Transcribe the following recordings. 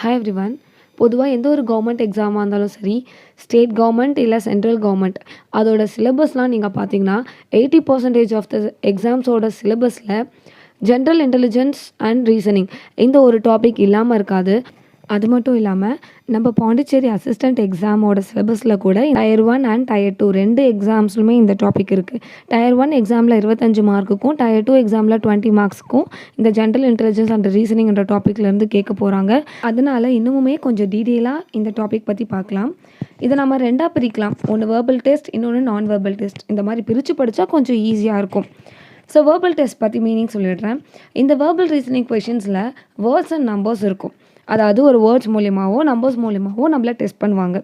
Hi everyone பொதுவாக எந்த ஒரு கவர்மெண்ட் எக்ஸாமாக இருந்தாலும் சரி ஸ்டேட் கவர்மெண்ட் இல்லை சென்ட்ரல் கவர்மெண்ட் அதோட சிலபஸ்லாம் நீங்கள் பார்த்தீங்கன்னா எயிட்டி பர்சன்டேஜ் ஆஃப் த எக்ஸாம்ஸோட சிலபஸில் ஜென்ரல் இன்டெலிஜென்ஸ் அண்ட் ரீசனிங் இந்த ஒரு டாபிக் இல்லாமல் இருக்காது. அது மட்டும் இல்லாமல் நம்ம பாண்டிச்சேரி அசிஸ்டண்ட் எக்ஸாமோட சிலபஸில் கூட tier one and tier two ரெண்டு எக்ஸாம்ஸ்லுமே இந்த டாபிக் இருக்குது டயர் ஒன் எக்ஸாமில் இருபத்தஞ்சு மார்க்குக்கும் டயர் டூ எக்ஸாமில் டுவெண்ட்டி மார்க்ஸுக்கும் இந்த ஜென்ரல் இன்டெலிஜென்ஸ் அண்ட் ரீசனிங்ன்ற டாப்பிக்லேருந்து கேட்க போகிறாங்க அதனால இன்னுமுமே கொஞ்சம் டீட்டெயிலாக இந்த டாபிக் பற்றி பார்க்கலாம் இதை நம்ம ரெண்டாக பிரிக்கலாம். ஒன்று வேர்பல் டெஸ்ட் இன்னொன்று நான் வேர்பல் டெஸ்ட் இந்த மாதிரி பிரித்து படித்தா கொஞ்சம் ஈஸியாக இருக்கும். ஸோ வேர்பல் டெஸ்ட் பற்றி மீனிங் சொல்லிடுறேன். இந்த வேர்பல் ரீசனிங் கொஷின்ஸில் வேர்ட்ஸ் அண்ட் நம்பர்ஸ் இருக்கும். அதாவது ஒரு வேர்ட்ஸ் மூலியமாகவோ நம்பர்ஸ் மூலியமாகவோ நம்மள டெஸ்ட் பண்ணுவாங்க.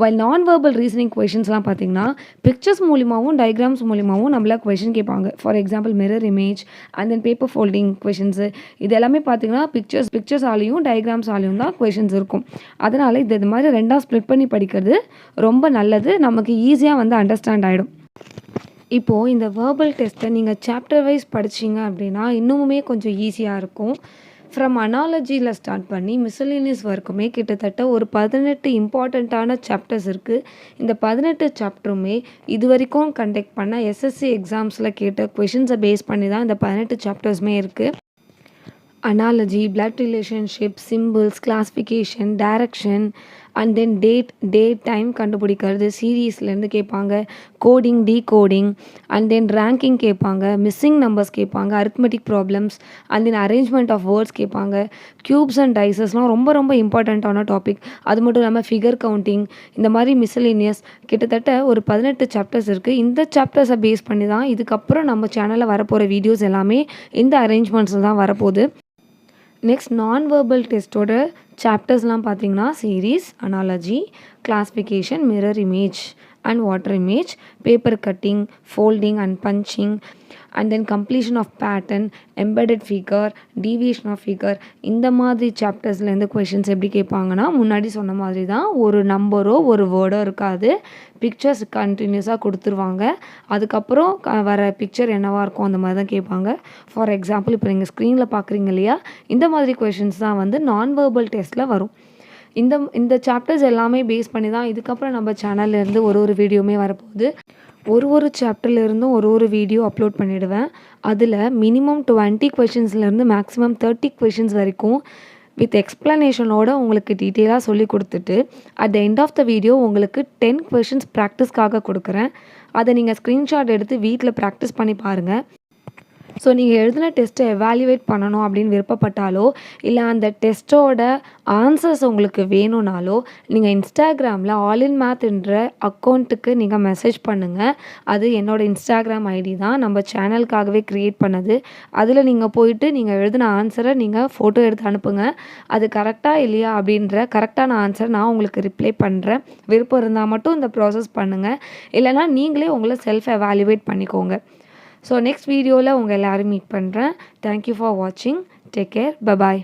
வைல் நான் வேர்பல் ரீசனிங் கொஷின்ஸ்லாம் பார்த்தீங்கன்னா பிக்சர்ஸ் மூலியமாகவும் டயக்ராம்ஸ் மூலியமாகவும் நம்மள கொஷின் கேட்பாங்க. For example mirror image and then paper folding questions இது எல்லாமே பார்த்தீங்கன்னா பிக்சர்ஸ் பிக்சர்ஸாலையும் டயக்ராம்ஸாலையும் தான் கொஷின்ஸ் இருக்கும். அதனால் இது இது மாதிரி ரெண்டாக ஸ்ப்ளிட் பண்ணி படிக்கிறது ரொம்ப நல்லது. நமக்கு ஈஸியாக வந்து அண்டர்ஸ்டாண்ட் ஆகிடும் இப்போது இந்த வேர்பல் டெஸ்ட்டை நீங்கள் சாப்டர் வைஸ் படிச்சீங்க அப்படின்னா இன்னுமுமே கொஞ்சம் ஈஸியாக இருக்கும். ஃப்ரம் அனாலஜியில் ஸ்டார்ட் பண்ணி மிசலினியஸ் வரைக்குமே கிட்டத்தட்ட ஒரு பதினெட்டு இம்பார்ட்டண்ட்டான சாப்டர்ஸ் இருக்குது இந்த பதினெட்டு சாப்டருமே இது வரைக்கும் கண்டக்ட் பண்ண எஸ்எஸ்சி எக்ஸாம்ஸில் கேட்ட கொஷின்ஸை பேஸ் பண்ணி தான் இந்த பதினெட்டு சாப்டர்ஸுமே இருக்குது analogy blood relationship symbols classification direction and then date date time கண்டுபிடிக்கிறது. சீரீஸ்லேருந்து கேட்பாங்க. Coding decoding and then ranking கேட்பாங்க. மிஸ்ஸிங் நம்பர்ஸ் கேட்பாங்க. Arithmetic problems and then arrangement of words கேட்பாங்க. க்யூப்ஸ் அண்ட் டைசஸ்லாம் ரொம்ப ரொம்ப இம்பார்ட்டண்ட்டான டாபிக் அது மட்டும் இல்லாமல் ஃபிகர் கவுண்டிங் இந்த மாதிரி மிஸ்லினியஸ் கிட்டத்தட்ட ஒரு பதினெட்டு சாப்டர்ஸ் இருக்குது இந்த சாப்டர்ஸை பேஸ் பண்ணி தான் இதுக்கப்புறம் நம்ம சேனலில் வரப்போகிற வீடியோஸ் எல்லாமே இந்த அரேஞ்ச்மெண்ட்ஸில் தான் வரப்போகுது. நெக்ஸ்ட் நான் வேர்பல் டெஸ்ட்டோட சாப்டர்ஸ்லாம் பார்த்தீங்கன்னா series analogy classification mirror image and water image paper cutting folding and punching and then completion of pattern embedded figure deviation of figure இந்த மாதிரி சாப்டர்ஸ்லேருந்து கொஷின்ஸ் எப்படி கேட்பாங்கன்னா முன்னாடி சொன்ன மாதிரி தான் ஒரு நம்பரோ ஒரு வேர்டோ இருக்காது. பிக்சர்ஸ் கண்டினியூஸாக கொடுத்துருவாங்க. அதுக்கப்புறம் க வர பிக்சர் என்னவாக இருக்கும் அந்த மாதிரி தான் கேட்பாங்க. ஃபார் எக்ஸாம்பிள் இப்போ நீங்கள் ஸ்க்ரீனில் பார்க்குறீங்க இல்லையா? இந்த மாதிரி கொஷின்ஸ் தான் வந்து நான் வேர்பல் டெஸ்ட்டில் வரும். இந்த இந்த சாப்டர்ஸ் எல்லாமே பேஸ் பண்ணி தான் இதுக்கப்புறம் நம்ம சேனல்லேருந்து ஒரு ஒரு வீடியோவுமே வரப்போகுது. ஒரு ஒரு சாப்டர்லேருந்தும் ஒரு ஒரு வீடியோ அப்லோட் பண்ணிவிடுவேன் அதில் மினிமம் டுவெண்ட்டி கொஷின்ஸ்லேருந்து மேக்ஸிமம் தேர்ட்டி கொஷின்ஸ் வரைக்கும் வித் எக்ஸ்ப்ளனேஷனோட உங்களுக்கு டீட்டெயிலாக சொல்லி கொடுத்துட்டு at the end of the video உங்களுக்கு டென் கொஷின்ஸ் ப்ராக்டிஸ்க்காக கொடுக்குறேன். அதை நீங்கள் ஸ்க்ரீன்ஷாட் எடுத்து வீட்டில் ப்ராக்டிஸ் பண்ணி பாருங்கள் ஸோ நீங்கள் எழுதின டெஸ்ட்டை எவாலுவேட் பண்ணணும் அப்படின்னு விருப்பப்பட்டாலோ இல்லை அந்த டெஸ்ட்டோட ஆன்சர்ஸ் உங்களுக்கு வேணும்னாலோ நீங்கள் இன்ஸ்டாகிராமில் ஆல் இன் மேத்ன்ற அக்கௌண்ட்டுக்கு நீங்கள் மெசேஜ் பண்ணுங்கள் அது என்னோடய இன்ஸ்டாகிராம் ஐடி தான். நம்ம சேனலுக்காகவே க்ரியேட் பண்ணது. அதில் நீங்கள் போயிட்டு நீங்கள் எழுதின ஆன்சரை நீங்கள் ஃபோட்டோ எடுத்து அனுப்புங்க. அது கரெக்டாக இல்லையா அப்படின்ற கரெக்டான ஆன்சர் நான் உங்களுக்கு ரிப்ளை பண்ணுறேன் விருப்பம் இருந்தால் மட்டும் இந்த ப்ராசஸ் பண்ணுங்கள் இல்லைனா நீங்களே உங்களை செல்ஃப் எவாலுவேட் பண்ணிக்கோங்க. ஸோ நெக்ஸ்ட் வீடியோவில் உங்கள் எல்லோரும் மீட் பண்ணுறேன் தேங்க்யூ ஃபார் வாட்சிங் டேக் கேர் பபாய்